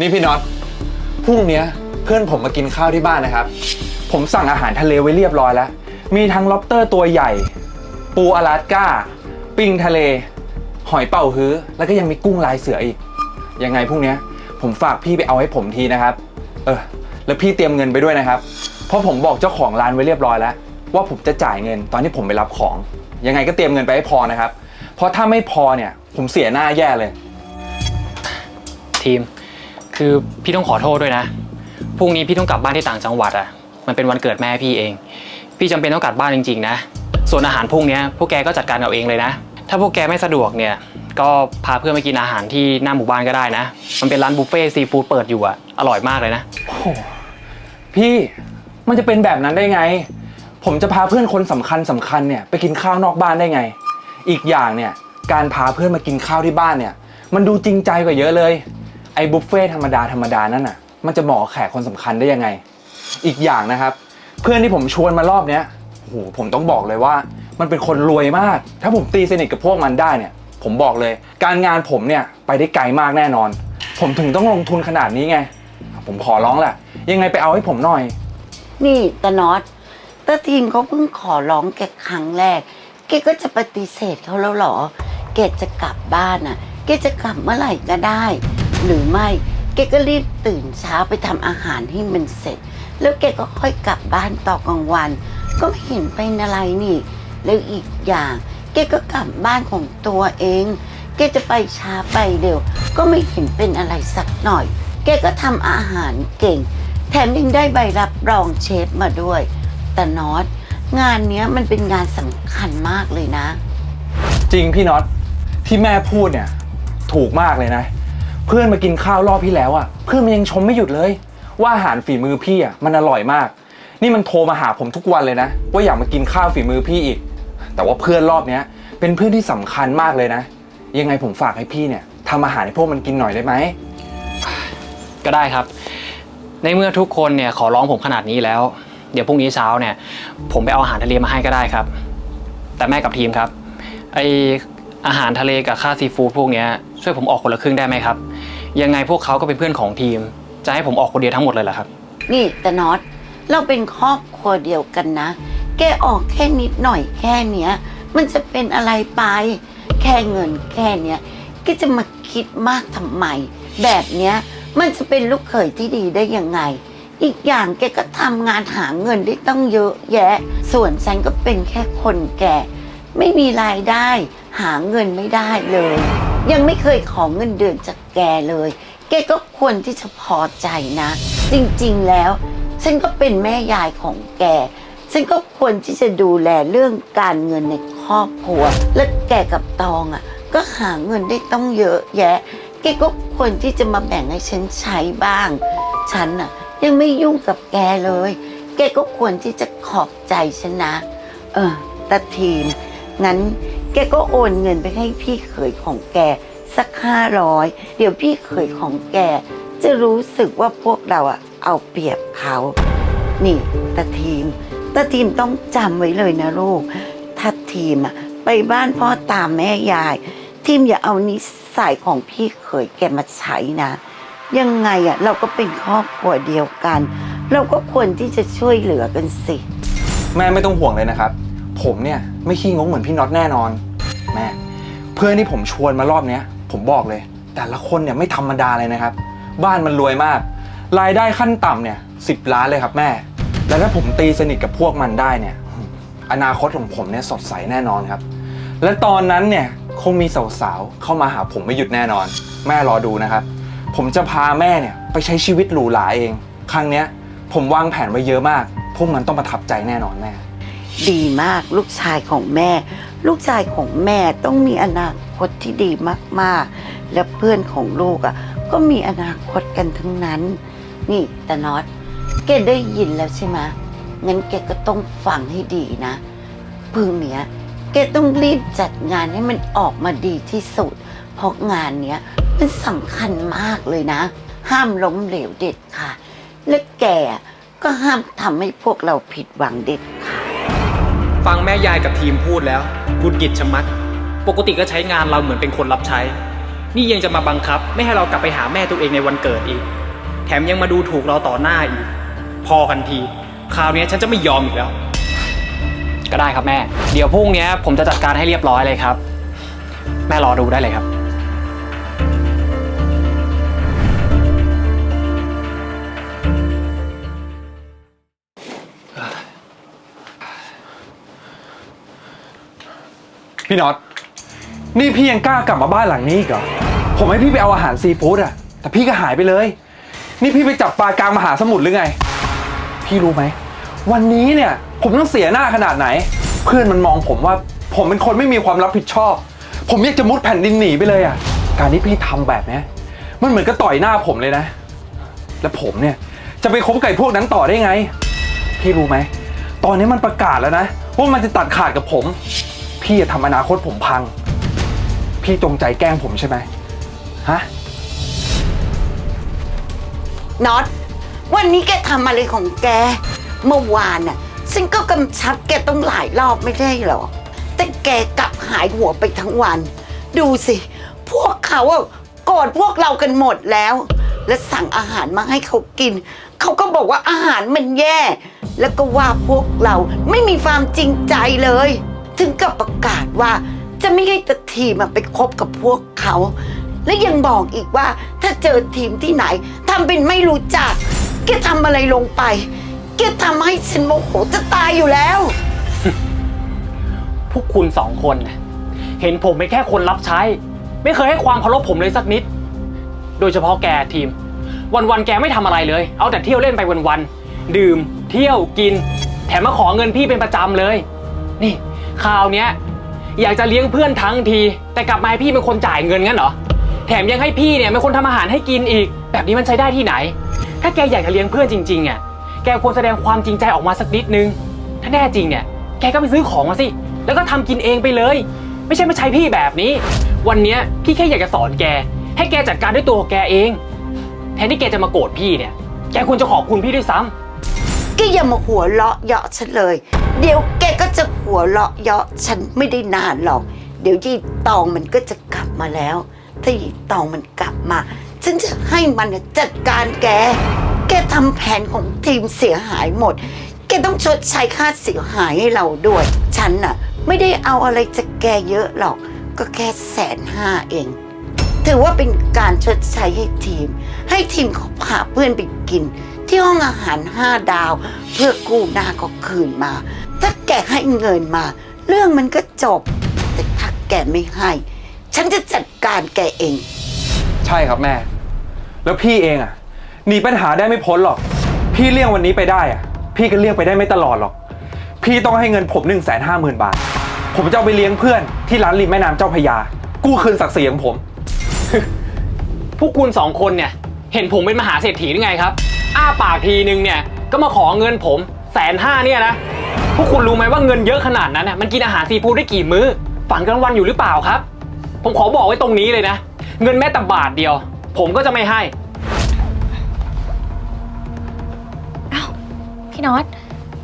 นี่พี่น็อตพรุ่งเนี้ยเพื่อนผมมากินข้าวที่บ้านนะครับ ผมสั่งอาหารทะเลไว้เรียบร้อยแล้ว มีทั้งล็อบสเตอร์ตัวใหญ่ ปูอลาสก้า ปิงทะเล หอยเป่าฮื้อ แล้วก็ยังมีกุ้งลายเสืออีก ยังไงพรุ่งเนี้ยผมฝากพี่ไปเอาให้ผมทีนะครับ เออ แล้วพี่เตรียมเงินไปด้วยนะครับ เพราะผมบอกเจ้าของร้านไว้เรียบร้อยแล้ว ว่าผมจะจ่ายเงินตอนที่ผมไปรับของ ยังไงก็เตรียมเงินไปให้พอนะครับ เพราะถ้าไม่พอเนี่ย ผมเสียหน้าแย่เลย ทีม คือพี่ต้องขอโทษด้วยนะ พรุ่งนี้พี่ต้องกลับบ้านที่ต่างจังหวัดอะ มันเป็นวันเกิดแม่พี่เอง พี่จำเป็นต้องกลับบ้านจริงๆนะ ส่วนอาหารพรุ่งนี้พวกแกก็จัดการเอาเองเลยนะ ถ้าพวกแกไม่สะดวกเนี่ย ก็พาเพื่อนมากินอาหารที่หน้าหมู่บ้านก็ได้นะ มันเป็นร้านบุฟเฟ่ซีฟู้ดเปิดอยู่อะ อร่อยมากเลยนะ โอ้โหพี่มันจะเป็นแบบนั้นได้ไง ผมจะพาเพื่อนคนสำคัญสำคัญเนี่ยไปกินข้าวนอกบ้านได้ไง อีกอย่างเนี่ยการพาเพื่อนมากินข้าวที่บ้านเนี่ย มันดูจริงใจกว่าเยอะเลย ไอ้บุฟเฟ่ธรรมดาธรรมดานั่นน่ะ มันจะเหมาะแขกคนสำคัญได้ยังไง อีกอย่างนะครับ เพื่อนที่ผมชวนมารอบเนี้ยโอ้โหผมต้องบอกเลยว่า มันเป็นคนรวยมาก ถ้าผมตีสนิทกับพวกมันได้เนี่ย ผมบอกเลย การงานผมเนี่ยไปได้ไกลมากแน่นอน ผมถึงต้องลงทุนขนาดนี้ไง ผมขอร้องแหละ ยังไงไปเอาให้ผมหน่อย นี่ตานอตตาทีมเขาเพิ่งขอร้องแกครั้งแรก แกก็จะปฏิเสธเขาแล้วเหรอ แกจะกลับบ้านอะ แกจะกลับเมื่อไหร่ก็ได้ หรือไม่แกก็รีบตื่นเช้าไปทำอาหารให้มันเสร็จ แล้วแกก็ค่อยกลับบ้านต่อกลางวัน ก็ไม่เห็นเป็นอะไรนี่ แล้วอีกอย่างแกก็กลับบ้านของตัวเอง แกจะไปช้าไปเร็ว ก็ไม่เห็นเป็นอะไรสักหน่อย แกก็ทำอาหารเก่ง แถมยังได้ใบรับรองเชฟมาด้วย แต่น็อตงานเนี้ยมันเป็นงานสำคัญมากเลยนะ จริงพี่น็อตที่แม่พูดเนี่ยถูกมากเลยนะ เพื่อนมากินข้าวรอบที่แล้วอะ เพื่อนมันยังชมไม่หยุดเลย ว่าอาหารฝีมือพี่อะมันอร่อยมาก นี่มันโทรมาหาผมทุกวันเลยนะ ว่าอยากมากินข้าวฝีมือพี่อีก แต่ว่าเพื่อนรอบเนี้ย เป็นเพื่อนที่สำคัญมากเลยนะ ยังไงผมฝากให้พี่เนี่ยทำอาหารให้พวกมันกินหน่อยได้ไหม ก็ได้ครับ ในเมื่อทุกคนเนี่ยขอร้องผมขนาดนี้แล้ว เดี๋ยวพรุ่งนี้เช้าเนี่ย ผมไปเอาอาหารทะเลมาให้ก็ได้ครับ แต่แม่กับทีมครับไออาหารทะเลกับค่าซีฟู้ดพวกเนี้ยช่วยผมออกคนละครึ่งได้ไหมครับ ยังไงพวกเขาก็เป็นเพื่อนของทีม จะให้ผมออกคนเดียวทั้งหมดเลยเหรอครับ นี่แต่น็อตเราเป็นครอบครัวเดียวกันนะ แกออกแค่นิดหน่อยแค่เนี้ย มันจะเป็นอะไรไป แค่เงินแค่เนี้ยแกจะมาคิดมากทำไม แบบเนี้ยมันจะเป็นลูกเขยที่ดีได้ยังไง อีกอย่างแกก็ทำงานหาเงินได้ต้องเยอะแยะ ส่วนฉันก็เป็นแค่คนแก่ ไม่มีรายได้ หาเงินไม่ได้เลย ยังไม่เคยขอเงินเดือนจาก แกเลย แกก็ควรที่จะพอใจนะ จริงๆแล้ว ฉันก็เป็นแม่ยายของแก ฉันก็ควรที่จะดูแลเรื่องการเงินในครอบครัว และแกกับตองอะ ก็หาเงินได้ต้องเยอะแยะ แกก็ควรที่จะมาแบ่งให้ฉันใช้บ้าง ฉันอะ ยังไม่ยุ่งกับแกเลย แกก็ควรที่จะขอบใจฉันนะ เออตาทีมงั้นแกก็โอนเงินไปให้พี่เขยของแก สักห้าร้อยเดี๋ยวพี่เขยของแก จะรู้สึกว่าพวกเราอะเอาเปรียบเขา นี่ตาทีมตาทีมต้องจำไว้เลยนะลูก ถ้าทีมอะไปบ้านพ่อตามแม่ยาย ทีมอย่าเอานิสัยของพี่เขยแกมาใช้นะ ยังไงอะเราก็เป็นครอบครัวเดียวกัน เราก็ควรที่จะช่วยเหลือกันสิ แม่ไม่ต้องห่วงเลยนะครับ ผมเนี่ยไม่ขี้งกเหมือนพี่น็อตแน่นอน แม่ เพื่อนที่ผมชวนมารอบเนี้ย ผมบอกเลย แต่ละคนเนี่ยไม่ธรรมดาเลยนะครับ บ้านมันรวยมาก รายได้ขั้นต่ำเนี่ยสิบล้านเลยครับแม่ แล้วถ้าผมตีสนิทกับพวกมันได้เนี่ย อนาคตของผมเนี่ยสดใสแน่นอนครับ และตอนนั้นเนี่ยคงมีสาวๆเข้ามาหาผมไม่หยุดแน่นอน แม่รอดูนะครับ ผมจะพาแม่เนี่ยไปใช้ชีวิตหรูหราเอง ครั้งเนี้ยผมวางแผนไว้เยอะมาก พวกมันต้องประทับใจแน่นอนแม่ ดีมากลูกชายของแม่ ลูกชายของแม่ต้องมีอนาคตที่ดีมากๆ และเพื่อนของลูกอะก็มีอนาคตกันทั้งนั้น นี่แต่น็อตแกได้ยินแล้วใช่ไหมงั้นแกก็ต้องฟังให้ดีนะพึ่งเนี้ยแกต้องรีบจัดงานให้มันออกมาดีที่สุด เพราะงานเนี้ยมันสำคัญมากเลยนะ ห้ามล้มเหลวเด็ดค่ะ และแกก็ห้ามทำให้พวกเราผิดหวังเด็ดขาดฟังแม่ยายกับทีมพูดแล้ว บุญกิจชะมัด ปกติก็ใช้งานเราเหมือนเป็นคนรับใช้ นี่ยังจะมาบังคับ ไม่ให้เรากลับไปหาแม่ตัวเองในวันเกิดอีก แถมยังมาดูถูกเราต่อหน้าอีก พอกันที คราวนี้ฉันจะไม่ยอมอีกแล้ว ก็ได้ครับแม่ เดี๋ยวพรุ่งนี้ผมจะจัดการให้เรียบร้อยเลยครับ แม่รอดูได้เลยครับ พี่น็อต นี่พี่ยังกล้ากลับมาบ้านหลังนี้อีกเหรอ ผมให้พี่ไปเอาอาหารซีฟู้ดอะแต่พี่ก็หายไปเลย นี่พี่ไปจับปลากลางมหาสมุทรหรือไง พี่รู้ไหม วันนี้เนี่ย ผมต้องเสียหน้าขนาดไหน เพื่อนมันมองผมว่า ผมเป็นคนไม่มีความรับผิดชอบ ผมอยากจะมุดแผ่นดินหนีไปเลยอะการที่พี่ทำแบบเนี้ยมันเหมือนกับต่อยหน้าผมเลยนะ แล้วผมเนี่ยจะไปคบไก่พวกนั้นต่อได้ไง พี่รู้ไหม ตอนนี้มันประกาศแล้วนะ ว่ามันจะตัดขาดกับผม พี่จะทำอนาคตผมพัง พี่จงใจแกล้งผมใช่ไหมฮะ น็อต วันนี้แกทำอะไรของแก เมื่อวานน่ะฉันก็กำชับแกต้องหลายรอบไม่ได้หรอ แต่แกกลับหายหัวไปทั้งวัน ดูสิ พวกเขาอะโกรธพวกเรากันหมดแล้ว และสั่งอาหารมาให้เขากิน เขาก็บอกว่าอาหารมันแย่ แล้วก็ว่าพวกเราไม่มีความจริงใจเลย ถึงกับประกาศว่า จะไม่ให้ตะทีมาไปคบกับพวกเขา และยังบอกอีกว่าถ้าเจอทีมที่ไหนทำเป็นไม่รู้จักแกทำอะไรลงไปแกทำให้ฉันโมโหจะตายอยู่แล้ว พวกคุณสองคนน่ะเห็นผมเป็นแค่คนรับใช้ ไม่เคยให้ความเคารพผมเลยสักนิด โดยเฉพาะแกทีม วันๆแกไม่ทำอะไรเลย เอาแต่เที่ยวเล่นไปวันๆดื่ม เที่ยวกิน แถมมาขอเงินพี่เป็นประจำเลย นี่ คราวเนี้ยอยากจะเลี้ยงเพื่อนทั้งที แต่กลับมาให้พี่เป็นคนจ่ายเงินงั้นเหรอ แถมยังให้พี่เนี่ยเป็นคนทำอาหารให้กินอีก แบบนี้มันใช้ได้ที่ไหน ถ้าแกอยากจะเลี้ยงเพื่อนจริงๆอะแกควรแสดงความจริงใจออกมาสักนิดนึง ถ้าแน่จริงเนี่ย แกก็ไปซื้อของมาสิ แล้วก็ทำกินเองไปเลย ไม่ใช่มาใช้พี่แบบนี้ วันเนี้ยพี่แค่อยากจะสอนแก ให้แกจัดการด้วยตัวแกเอง แทนที่แกจะมาโกรธพี่เนี่ย แกควรจะขอบคุณพี่ด้วยซ้ำ แกอย่ามาหัวเราะเยาะฉันเลย เดี๋ยวแกก็จะหัวเราะเยาะฉันไม่ได้นานหรอก เดี๋ยวยี่ตองมันก็จะกลับมาแล้ว ถ้ายี่ตองมันกลับมา ฉันจะให้มันจัดการแก แกทำแผนของทีมเสียหายหมด แกต้องชดใช้ค่าเสียหายให้เราด้วย ฉันน่ะ ไม่ได้เอาอะไรจากแกเยอะหรอก ก็แค่แสนห้าเอง ถือว่าเป็นการชดใช้ให้ทีม ให้ทีมเขาพาเพื่อนไปกิน ที่ห้องอาหารห้าดาว เพื่อกู้หน้าก็คืนมา ถ้าแกให้เงินมา เรื่องมันก็จบ แต่ถ้าแกไม่ให้ ฉันจะจัดการแกเอง ใช่ครับแม่ แล้วพี่เองอะหนีปัญหาได้ไม่พ้นหรอก พี่เลี่ยงวันนี้ไปได้อะพี่ก็เลี่ยงไปได้ไม่ตลอดหรอก พี่ต้องให้เงินผมหนึ่งแสนห้าหมื่นบาท ผมจะเอาไปเลี้ยงเพื่อนที่ร้านริมแม่น้ำเจ้าพระยา กู้คืนศักดิ์ศรีของผม พวกคุณสองคนเนี่ย เห็นผมเป็นมหาเศรษฐีหรือไงครับ อ้าปากทีนึงเนี่ย ก็มาขอเงินผมแสนห้าเนี่ยนะ พวกคุณรู้ไหมว่าเงินเยอะขนาดนั้นน่ะมันกินอาหารซีฟู้ดได้กี่มื้อ ฝันกลางวันอยู่หรือเปล่าครับ ผมขอบอกไว้ตรงนี้เลยนะ เงินแม้แต่บาทเดียว ผมก็จะไม่ให้เอ้าพี่น็อต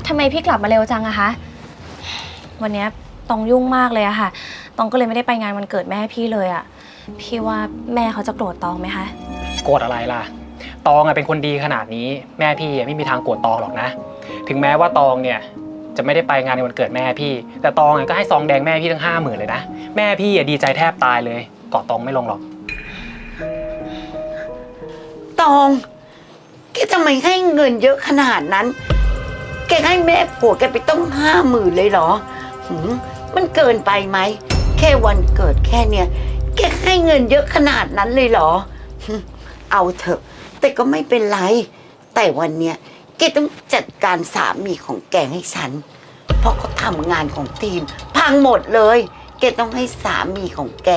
ทำไมพี่กลับมาเร็วจังอะคะ วันเนี้ยตองยุ่งมากเลยอะค่ะ ตองก็เลยไม่ได้ไปงานวันเกิดแม่พี่เลยอะ พี่ว่าแม่เขาจะโกรธตองไหมคะ โกรธอะไรล่ะ ตองอะเป็นคนดีขนาดนี้ แม่พี่อะไม่มีทางโกรธตองหรอกนะ ถึงแม้ว่าตองเนี่ยจะไม่ได้ไปงานในวันเกิดแม่พี่ แต่ตองอะก็ให้ซองแดงแม่พี่ทั้งห้าหมื่นเลยนะ แม่พี่อะดีใจแทบตายเลยกอดตองไม่ลงหรอก ตองแกทำไมให้เงินเยอะขนาดนั้น แกให้แม่ผัวแกไปต้องห้าหมื่นเลยเหรอหืมมันเกินไปไหม แค่วันเกิดแค่เนี้ยแก ให้เงินเยอะขนาดนั้นเลยเหรอ เอาเถอะ แต่ก็ไม่เป็นไร แต่วันเนี้ยแกต้องจัดการสามีของแกให้ฉัน เพราะเขาทำงานของทีม พังหมดเลย แกต้องให้สามีของแก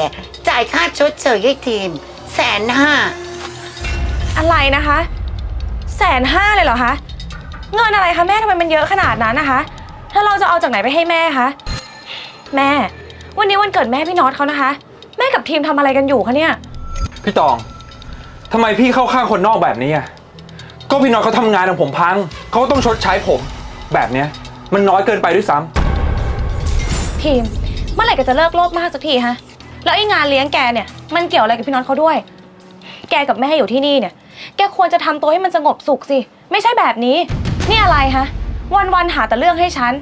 จ่ายค่าชดเชยให้ทีมแสนห้าอะไรนะคะแสนห้าเลยเหรอคะเงินอะไรคะแม่ทำไมมันเยอะขนาดนั้นนะคะ ถ้าเราจะเอาจากไหนไปให้แม่คะแม่ วันนี้วันเกิดแม่พี่น็อตเขานะคะ แม่กับทีมทำอะไรกันอยู่คะเนี่ย พี่ตองทำไมพี่เข้าข้างคนนอกแบบนี้อะก็พี่น้อยเขาทำงานของผมพังเขาก็ต้องชดใช้ผม แบบเนี้ย มันน้อยเกินไปด้วยซ้ำทีม เมื่อไหร่ก็จะเลิกโลภมากสักทีฮะ แล้วไอ้งานเลี้ยงแกเนี่ย มันเกี่ยวอะไรกับพี่น็อตเขาด้วย แกกับแม่อยู่ที่นี่เนี่ย แกควรจะทำตัวให้มันสงบสุขสิ ไม่ใช่แบบนี้ นี่อะไรฮะ วันๆหาแต่เรื่องให้ฉัน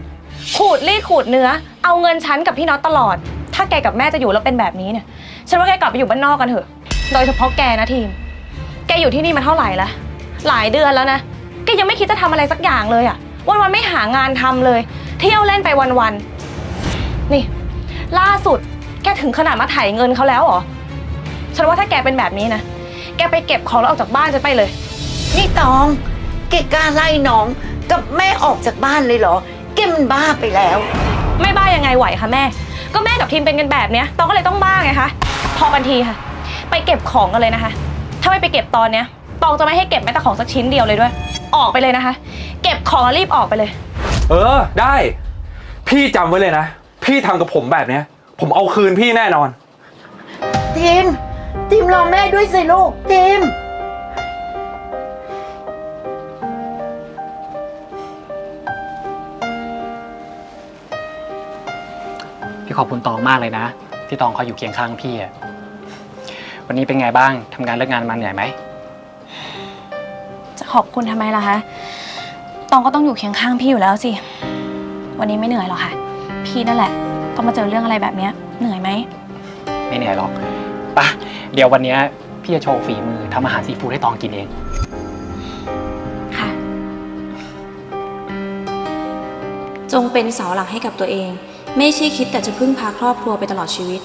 ขูดรีดขูดเนื้อ เอาเงินฉันกับพี่น็อตตลอด ถ้าแกกับแม่จะอยู่แล้วเป็นแบบนี้เนี่ย ฉันว่าแกกลับไปอยู่บ้านนอกกันเถอะ โดยเฉพาะแกนะทีม แกอยู่ที่นี่มาเท่าไหร่ละ หลายเดือนแล้วนะ แกยังไม่คิดจะทำอะไรสักอย่างเลยอะวันๆไม่หางานทำเลย เที่ยวเล่นไปวันๆนี่ ล่าสุด แกถึงขนาดมาไถ่ายเงินเขาแล้วเหรอ ฉันว่าถ้าแกเป็นแบบนี้นะ แกไปเก็บของแล้วออกจากบ้านฉันไปเลย นี่ตองแกกล้าไล่น้องกับแม่ออกจากบ้านเลยเหรอแกมันบ้าไปแล้ว ไม่บ้ายังไงไหวคะแม่ ก็แม่กับทีมเป็นกันแบบเนี้ยตองก็เลยต้องบ้าไงคะพอกันทีค่ะ ไปเก็บของกันเลยนะคะ ถ้าไม่ไปเก็บตอนเนี้ยตองจะไม่ให้เก็บแม้แต่ของสักชิ้นเดียวเลยด้วย ออกไปเลยนะคะ เก็บของแล้วรีบออกไปเลย เออได้ พี่จำไว้เลยนะ พี่ทำกับผมแบบเนี้ย ผมเอาคืนพี่แน่นอน ทีม ทีมรอแม่ด้วยสิลูก ทีม ขอบคุณตองมากเลยนะ ที่ตองคอยอยู่เคียงข้างพี่อะวันนี้เป็นไงบ้างทำงานเลิกงานมาเหนื่อยไหมจะขอบคุณทำไมล่ะคะ ตองก็ต้องอยู่เคียงข้างพี่อยู่แล้วสิ วันนี้ไม่เหนื่อยหรอกค่ะ พี่นั่นแหละ ต้องมาเจอเรื่องอะไรแบบเนี้ยเหนื่อยไหม ไม่เหนื่อยหรอกปะเดี๋ยววันเนี้ยพี่จะโชว์ฝีมือทำอาหารซีฟู้ดให้ตองกินเอง ค่ะ จงเป็นเสาหลักให้กับตัวเอง ไม่ใช่คิดแต่จะพึ่งพาครอบครัวไปตลอดชีวิต